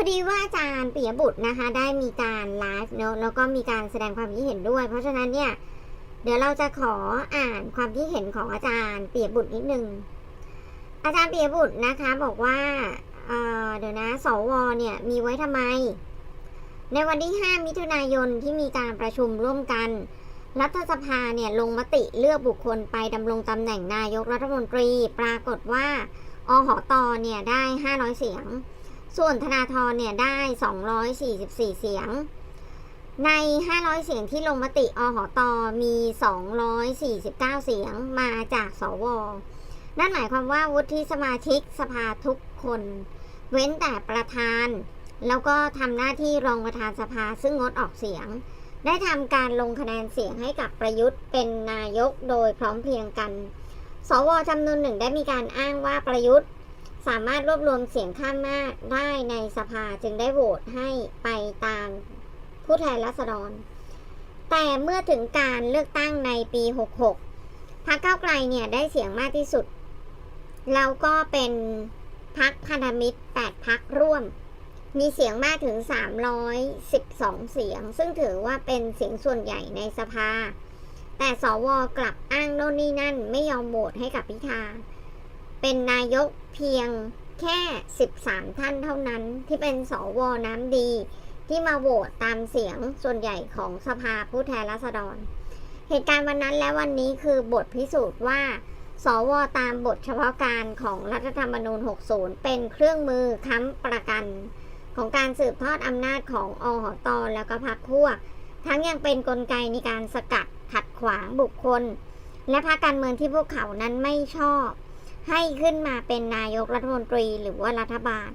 พอดีว่าอาจารย์ปิยบุตรนะคะ ได้มีการไลฟ์เนอะแล้วก็มีการแสดงความคิดเห็นด้วย เพราะฉะนั้นเนี่ย เดี๋ยวเราจะขออ่านความคิดเห็นของอาจารย์ปิยบุตรนิดนึง อาจารย์ปิยบุตรนะคะบอกว่าเเดี๋ยวนะ สวเนี่ยมีไว้ทำไม ในวันที่ 5 มิถุนายนที่มีการประชุมร่วมกัน รัฐสภาเนี่ยลงมติเลือกบุคคลไปดำรงตำแหน่งนายกรัฐมนตรี ปรากฏว่าอหอตอเนี่ยได้ 500 เสียง ส่วนธนาธรเนี่ยได้ 244 เสียง ใน 500 เสียงที่ลงมติอหตมี 249 เสียงมาจากสว นั่นหมายความว่าวุฒิสมาชิกสภาทุกคน เว้นแต่ประธาน แล้วก็ทำหน้าที่รองประธานสภาซึ่งงดออกเสียง ได้ทำการลงคะแนนเสียงให้กับประยุทธ์เป็นนายกโดยพร้อมเพรียงกัน สวจำนวนหนึ่งได้มีการอ้างว่าประยุทธ์ สามารถรวบรวมเสียงข้างมากได้ในสภาจึงได้โหวตให้ไปตามผู้แทนราษฎร แต่เมื่อถึงการเลือกตั้งในปี 66พรรคก้าวไกลเนี่ยได้เสียงมากที่สุด แล้วก็เป็นพรรคพันธมิตร 8พรรคร่วม มีเสียงมากถึง 312 เสียง ซึ่งถือว่าเป็นเสียงส่วนใหญ่ในสภา แต่สวกลับอ้างโน่นนี่นั่นไม่ยอมโหวตให้กับพิธา เป็นนายกเพียงแค่ 13 ท่านเท่านั้นที่เป็นสวน้ำดี ที่มาโหวตตามเสียงส่วนใหญ่ของสภาผู้แทนราษฎร เหตุการณ์วันนั้นและวันนี้คือบทพิสูจน์ว่า สวตามบทเฉพาะการของรัฐธรรมนูญ 60 เป็นเครื่องมือค้ำประกัน ของการสืบทอดอำนาจของอหตแล้วก็พรรคพวก ทั้งยังเป็นนกลไกในการสกัดขัดขวางบุคคล และพรรคการเมืองที่พวกเขานั้นไม่ชอบ ให้ขึ้นมาเป็นนายกรัฐมนตรีหรือว่ารัฐบาล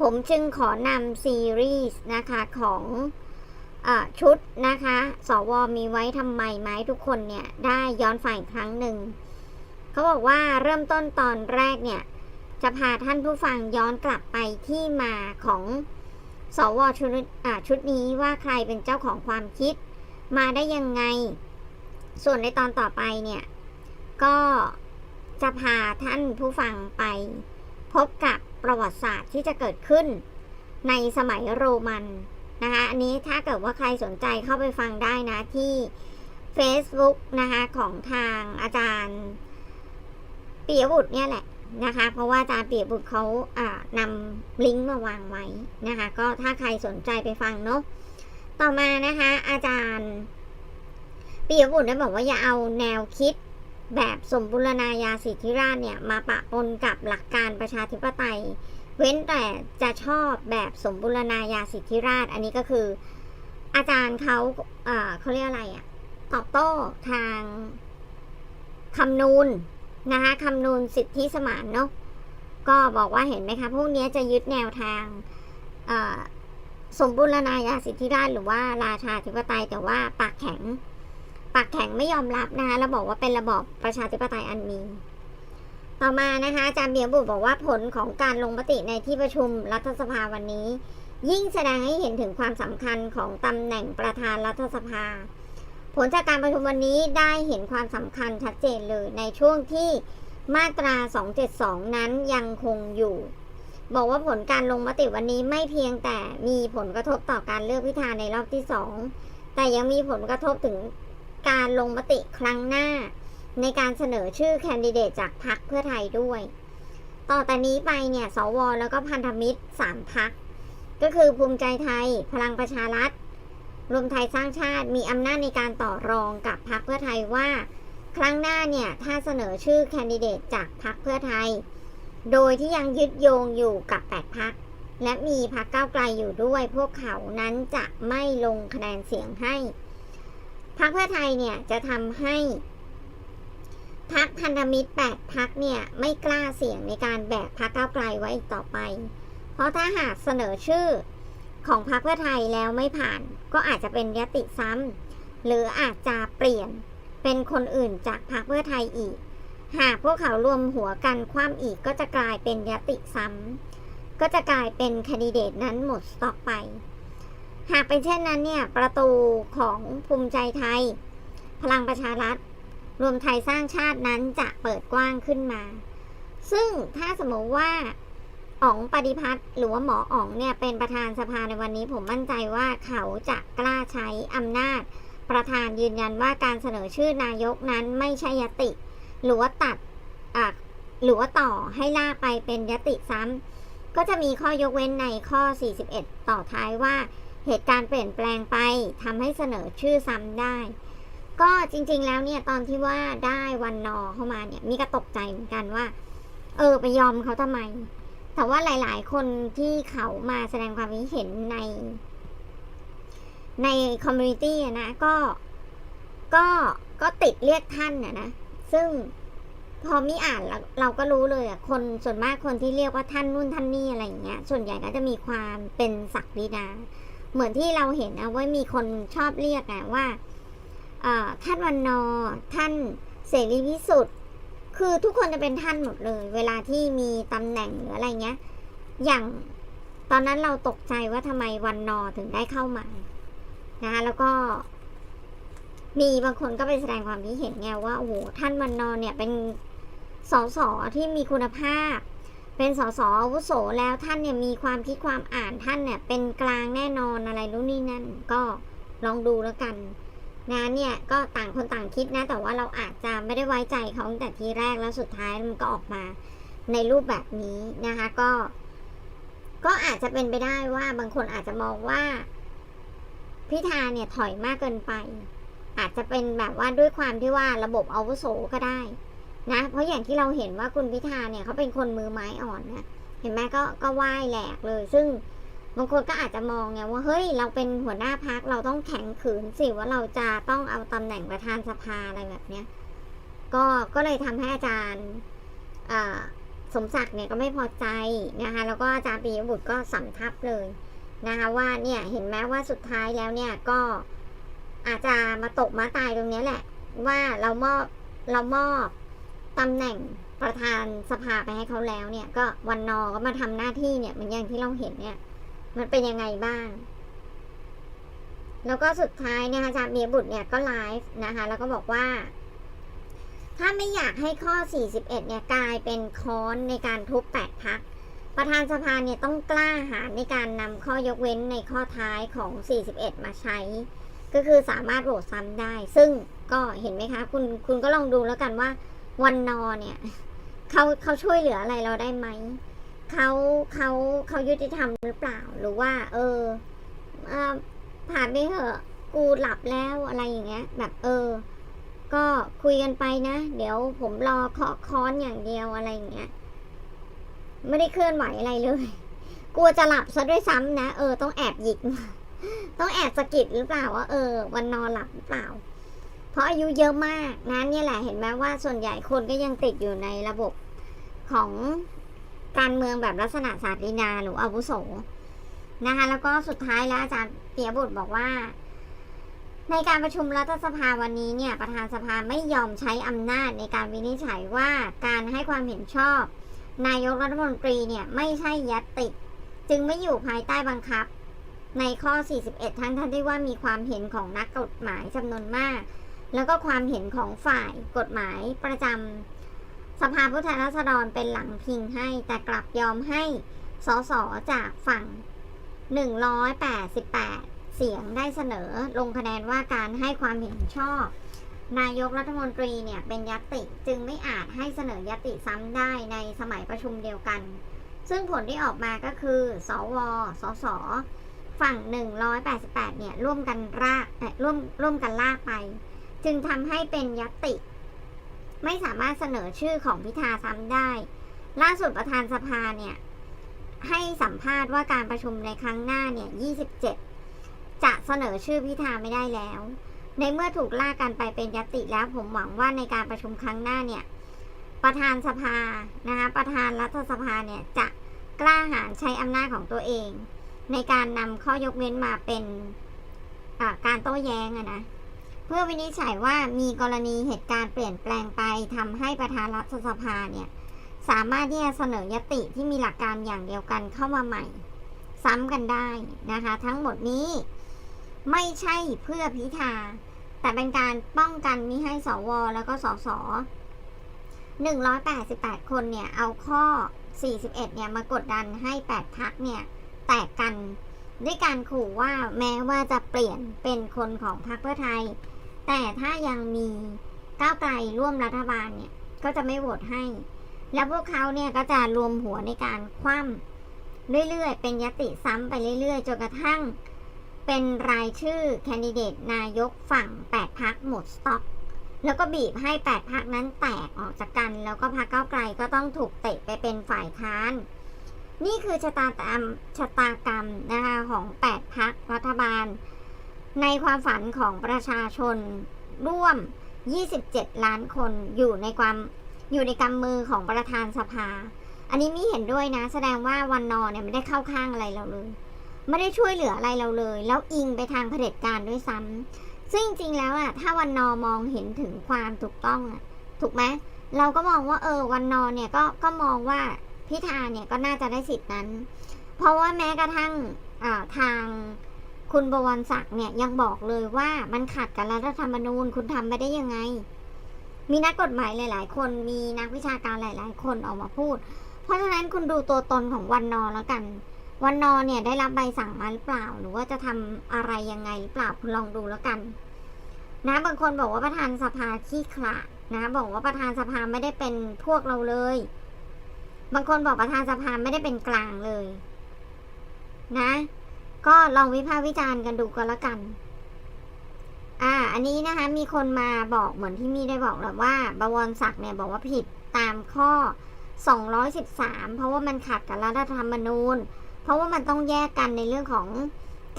ผมจึงขอนำซีรีส์นะคะของอชุดนะคะ สวมีไว้ทำไมไหมทุกคนเนี่ย ได้ย้อนฝ่ายครั้งหนึ่ง เขาบอกว่าเริ่มต้นตอนแรกเนี่ย จะพาท่านผู้ฟังย้อนกลับไปที่มาของสวชุดชุดนี้ว่าใครเป็นเจ้าของความคิดมาได้ยังไง ส่วนในตอนต่อไปเนี่ย ก็ จะพาท่านผู้ฟังไป พบกับประวัติศาสตร์ที่จะเกิดขึ้น ในสมัยโรมันนะคะอันนี้ถ้าเกิดว่าใครสนใจเข้าไปฟังได้นะที่ Facebook นะคะของทางอาจารย์ปียบุตรเนี่ยแหละนะคะ เพราะว่าอาจารย์ปียบุตรเขาอ่านำลิงก์มาวางไว้นะคะ ก็ถ้าใครสนใจไปฟังเนาะต่อมานะคะอาจารย์ปียบุตรได้บอกว่าอย่าเอาแนวคิด แบบสมบูรณาญาสิทธิราชเนี่ยมาปะปนกับหลักการประชาธิปไตย เว้นแต่จะชอบแบบสมบูรณาญาสิทธิราช อันนี้ก็คือ อาจารย์เขาเอ่อเขาเรียกอะไรอะตอบโต้ทางคำนูนนะคะคำนูนสิทธิสมานเนาะก็บอกว่าเห็นไหมคะพวกนี้จะยึดแนวทางสมบูรณาญาสิทธิราชหรือว่าราชาธิปไตยแต่ว่าปากแข็ง ปากแข็งไม่ยอมรับนะคะแล้วบอกว่าเป็นระบอบประชาธิปไตยอันมี ต่อมานะคะอาจารย์เบียบุบอกว่าผลของการลงมติในที่ประชุมรัฐสภาวันนี้ ยิ่งแสดงให้เห็นถึงความสำคัญของตำแหน่งประธานรัฐสภา ผลจากการประชุมวันนี้ได้เห็นความสำคัญชัดเจนเลยในช่วงที่มาตรา 272 นั้นยังคงอยู่ บอกว่าผลการลงมติวันนี้ไม่เพียงแต่มีผลกระทบต่อการเลือกพิธาในรอบที่สองแต่ยังมีผลกระทบถึง การลงมติครั้งหน้า ในการเสนอชื่อแคนดิเดตจากพรรคเพื่อไทยด้วย ต่อแต่นี้ไปเนี่ยสวแล้วก็พันธมิตรสามพักก็คือภูมิใจไทย พลังประชารัฐ รวมไทยสร้างชาติมีอำนาจในการต่อรองกับพรรคเพื่อไทยว่า ครั้งหน้าเนี่ยถ้าเสนอชื่อแคนดิเดตจากพรรคเพื่อไทย โดยที่ยังยึดโยงอยู่กับแปดพักและมีพรรคก้าวไกลอยู่ด้วย พวกเขานั้นจะไม่ลงคะแนนเสียงให้ พรรคเพื่อไทยเนี่ยจะทำให้พรรคพันธมิตร8พักเนี่ยไม่กล้าเสี่ยงในการแบกพรรคก้าวไกลไว้อีกต่อไป เพราะถ้าหากเสนอชื่อของพรรคเพื่อไทยแล้วไม่ผ่าน ก็อาจจะเป็นยติซ้ำหรืออาจจะเปลี่ยนเป็นคนอื่นจากพรรคเพื่อไทยอีก หากพวกเขารวมหัวกันคว่ำอีกก็จะกลายเป็นยติซ้ำก็จะกลายเป็นคนดิเดตนั้นหมดสต็อกไป หากเป็นเช่นนั้นเนี่ยประตูของภูมิใจไทย พลังประชารัฐ รวมไทยสร้างชาตินั้นจะเปิดกว้างขึ้นมา ซึ่งถ้าสมมติว่าอ๋องปฏิพัฒน์หรือว่าหมออ๋องเนี่ยเป็นประธานสภาในวันนี้ ผมมั่นใจว่าเขาจะกล้าใช้อำนาจ ประธานยืนยันว่าการเสนอชื่อนายกนั้นไม่ใช่ยติ หรือว่าตัดหรือว่าต่อให้ล่ากไปเป็นยติซ้ำก็จะมีข้อยกเว้นในข้อ 41 ต่อท้ายว่า เหตุการณ์เปลี่ยนแปลงไปทำให้เสนอชื่อซ้ำได้ ก็จริงๆแล้วเนี่ยตอนที่ว่าได้วันนอเข้ามาเนี่ยมีก็ตกใจเหมือนกันว่า เออไปยอมเขาทำไม แต่ว่าหลาย ๆ คนที่เขามาแสดงความคิดเห็นใน ในคอมมูนิตี้นะก็ก็ก็ติดเรียกท่านอะนะ ซึ่งพอมีอ่านเราเราก็รู้เลยอะคนส่วนมากคนที่เรียกว่าท่านนู่นท่านนี่อะไรอย่างเงี้ย ส่วนใหญ่ก็จะมีความเป็นศักดินา เหมือนที่เราเห็นนะว่ามีคนชอบเรียกอะว่าท่านวันนอท่านเสรีพิสุทธิ์คือทุกคนจะเป็นท่านหมดเลย เวลาที่มีตำแหน่งหรืออะไรเงี้ย อย่างตอนนั้นเราตกใจว่าทำไมวันนอถึงได้เข้ามานะคะแล้วก็มีบางคนก็ไปแสดงความคิดเห็นไงว่าโอ้โหท่านวันนอเนี่ยเป็นสสที่มีคุณภาพ เป็นสสอาวุโสแล้วท่านเนี่ยมีความคิดความอ่านท่านเนี่ยเป็นกลางแน่นอนอะไรรู้นี่นั่นก็ลองดูแล้วกันงานเนี่ยก็ต่างคนต่างคิดนะ แต่ว่าเราอาจจะไม่ได้ไว้ใจเขาตั้งแต่ทีแรกแล้วสุดท้ายมันก็ออกมาในรูปแบบนี้นะคะก็ ก็อาจจะเป็นไปได้ว่าบางคนอาจจะมองว่าพิธาเนี่ยถอยมากเกินไป อาจจะเป็นแบบว่าด้วยความที่ว่าระบบอาวุโสก็ได้ นะเพราะอย่างที่เราเห็นว่าคุณพิธาเนี่ยเขาเป็นคนมือไม้อ่อนนะเห็นไหมก็ก็ไหว้แหลกเลย ซึ่งบางคนก็อาจจะมองไงว่าเฮ้ยเราเป็นหัวหน้าพักเราต้องแข็งขืนสิว่าเราจะต้องเอาตำแหน่งประธานสภาอะไรแบบเนี้ยก็ก็เลยทำให้อาจารย์สมศักดิ์เนี่ยก็ไม่พอใจนะคะแล้วก็อาจารย์ปียบุตรก็สำทับเลยนะคะว่าเนี่ยเห็นไหมว่าสุดท้ายแล้วเนี่ยก็อาจจะมาตกมาตายตรงนี้แหละ ว่าเรามอบเรามอบ ตำแหน่งประธานสภาไปให้เขาแล้วเนี่ย ก็วันนอก็มาทำหน้าที่เนี่ยเหมือนอย่างที่เราเห็นเนี่ย มันเป็นยังไงบ้าง แล้วก็สุดท้ายเนี่ยอาจารย์เบียบุตรเนี่ยก็ไลฟ์นะคะ แล้วก็บอกว่า ถ้าไม่อยากให้ข้อ 41 เนี่ยกลายเป็นค้อนในการทุบแปดพักประธานสภาเนี่ยต้องกล้าหาญในการนำข้อยกเว้นในข้อท้ายของ 41 มาใช้ ก็คือสามารถโหวตซ้ำได้ ซึ่งก็เห็นไหมคะ คุณคุณก็ลองดูแล้วกันว่า วันนอเนี่ยเขาเขาช่วยเหลืออะไรเราได้ไหมเขาเขาเขายุติธรรมหรือเปล่า หรือว่า เออเออผ่านไปเถอะกูหลับแล้วอะไรอย่างเงี้ย แบบเออ ก็คุยกันไปนะ เดี๋ยวผมรอเคาะค้อนอย่างเดียวอะไรอย่างเงี้ย ไม่ได้เคลื่อนไหวอะไรเลยกลัวจะหลับซะด้วยซ้ำนะเออต้องแอบหยิก ต้องแอบสะกิดหรือเปล่าว่าเออ วันนอนหลับหรือเปล่า เพราะอายุเยอะมากนะนี่แหละเห็นไหมว่าส่วนใหญ่คนก็ยังติดอยู่ในระบบของการเมืองแบบลักษณะศาสตรีนาหรืออาวุโสนะคะแล้วก็สุดท้ายแล้วอาจารย์เปียบุตรบอกว่า ในการประชุมรัฐสภาวันนี้เนี่ยประธานสภาไม่ยอมใช้อำนาจในการวินิจฉัยว่าการให้ความเห็นชอบ นายกรัฐมนตรีเนี่ยไม่ใช่ยัตติจึงไม่อยู่ภายใต้บังคับ ในข้อ 41 ทั้งท่านที่ว่ามีความเห็นของนักกฎหมายจำนวนมาก แล้วก็ความเห็นของฝ่ายกฎหมายประจำสภาผู้แทนราษฎรเป็นหลังพิงให้ แต่กลับยอมให้สสจากฝั่ง 188 เสียงได้เสนอลงคะแนนว่าการให้ความเห็นชอบ นายกรัฐมนตรีเนี่ยเป็นยติจึงไม่อาจให้เสนอยติซ้ำได้ในสมัยประชุมเดียวกัน ซึ่งผลที่ออกมาก็คือ สว สสฝั่ง 188 เนี่ยร่วมกันรากร่วมร่วมกันลากไป จึงทำให้เป็นยติ ไม่สามารถเสนอชื่อของพิธาซ้ำได้ ล่าสุดประธานสภาเนี่ย ให้สัมภาษณ์ว่าการประชุมในครั้งหน้าเนี่ย 27 จะเสนอชื่อพิธาไม่ได้แล้ว ในเมื่อถูกลากกันไปเป็นยติแล้วผมหวังว่าในการประชุมครั้งหน้าเนี่ย ประธานสภานะคะประธานรัฐสภาเนี่ยจะกล้าหาญใช้อำนาจของตัวเอง ในการนำข้อยกเว้นมาเป็นการโต้แย้งอะนะ เพื่อวินิจฉัยว่ามีกรณีเหตุการณ์เปลี่ยนแปลงไปทำให้ประธานรัฐสภาเนี่ยสามารถที่จะเสนอยติที่มีหลักการอย่างเดียวกันเข้ามาใหม่ ซ้ำกันได้นะคะ ทั้งหมดนี้ไม่ใช่เพื่อพิธา แต่เป็นการป้องกันมิให้สว แล้วก็สส188 คนเนี่ย เอาข้อ 41 เนี่ยมากดดันให้ 8 พักเนี่ย แตกกันด้วยการขู่ว่าแม้ว่าจะเปลี่ยนเป็นคนของพรรคเพื่อไทย แต่ถ้ายังมีก้าวไกลร่วมรัฐบาลเนี่ย ก็จะไม่โหวตให้ แล้วพวกเขาเนี่ยก็จะรวมหัวในการคว่ำเรื่อยๆ เป็นยติซ้ำไปเรื่อยๆ จนกระทั่ง เป็นรายชื่อแคนดิเดตนายกฝั่ง 8พักหมดสต็อก แล้วก็บีบให้ 8พักนั้นแตกออกจากกัน แล้วก็พรรคก้าไกลก็ต้องถูกเตะไปเป็นฝ่ายค้าน นี่คือชะตากรรมชะตากรรมนะคะของ 8พักรัฐบาล ในความฝันของประชาชนร่วม 27 ล้านคนอยู่ในความอยู่ในกำมือของประธานสภา อันนี้มีเห็นด้วยนะ แสดงว่าวันนอเนี่ยไม่ได้เข้าข้างอะไรเราเลย ไม่ได้ช่วยเหลืออะไรเราเลย แล้วอิงไปทางเผด็จการด้วยซ้ำซึ่งจริงๆแล้วอะถ้าวันนอมองเห็นถึงความถูกต้องอะถูกไหมเราก็มองว่าเออวันนอเนี่ยก็ก็มองว่าพิธาเนี่ยก็น่าจะได้สิทธินั้น เพราะว่าแม้กระทั่งทาง คุณบวรศักดิ์เนี่ยยังบอกเลยว่ามันขัดกับรัฐธรรมนูญ คุณทำไปได้ยังไง มีนักกฎหมายหลาย ๆ คนมีนักวิชาการหลาย ๆ คนออกมาพูด เพราะฉะนั้นคุณดูตัวตนของวันนอแล้วกัน วันนอเนี่ยได้รับใบสั่งมาหรือเปล่า หรือว่าจะทำอะไรยังไงหรือเปล่าคุณลองดูแล้วกัน นะบางคนบอกว่าประธานสภาขี้ขลาดนะ บอกว่าประธานสภาไม่ได้เป็นพวกเราเลย บางคนบอกประธานสภาไม่ได้เป็นกลางเลย นะ ก็ลองวิพากษ์วิจารณ์กันดูก็แล้วกัน อ่า อันนี้นะคะ มีคนมาบอกเหมือนที่มีได้บอกแล้วว่าบวรศักดิ์เนี่ยบอกว่าผิดตามข้อ 213 เพราะว่ามันขัดกับรัฐธรรมนูญ เพราะว่ามันต้องแยกกันในเรื่องของ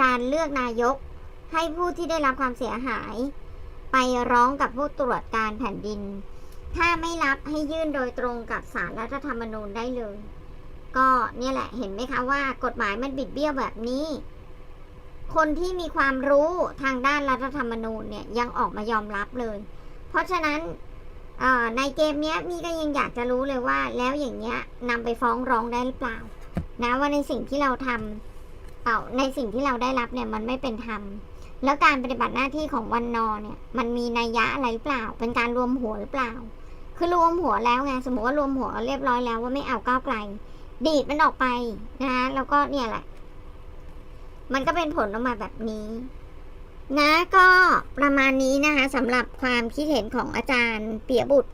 การเลือกนายก ให้ผู้ที่ได้รับความเสียหาย ไปร้องกับผู้ตรวจการแผ่นดิน ถ้าไม่รับให้ยื่นโดยตรงกับสารรัฐธรรมนูญได้เลย ก็เนี่ยแหละเห็นไหมคะว่ากฎหมายมันบิดเบี้ยวแบบนี้ คนที่มีความรู้ทางด้านรัฐธรรมนูญเนี่ยยังออกมายอมรับเลย เพราะฉะนั้นในเกมเนี้ยมีก็ยังอยากจะรู้เลยว่า แล้วอย่างเงี้ยนำไปฟ้องร้องได้หรือเปล่า นะว่าในสิ่งที่เราทำเอ่าในสิ่งที่เราได้รับเนี่ยมันไม่เป็นธรรมแล้วการปฏิบัติหน้าที่ของวันนอเนี่ย มันมีนัยยะอะไรหรือเปล่า เป็นการรวมหัวหรือเปล่า คือรวมหัวแล้วไงสมมติว่ารวมหัวเรียบร้อยแล้วว่าไม่เอาก้าวไกล ดีดมันออกไปนะคะแล้วก็เนี่ยแหละ มันก็เป็นผลออกมาแบบนี้ นะก็ประมาณนี้นะคะสำหรับความคิดเห็นของอาจารย์เปียบุตร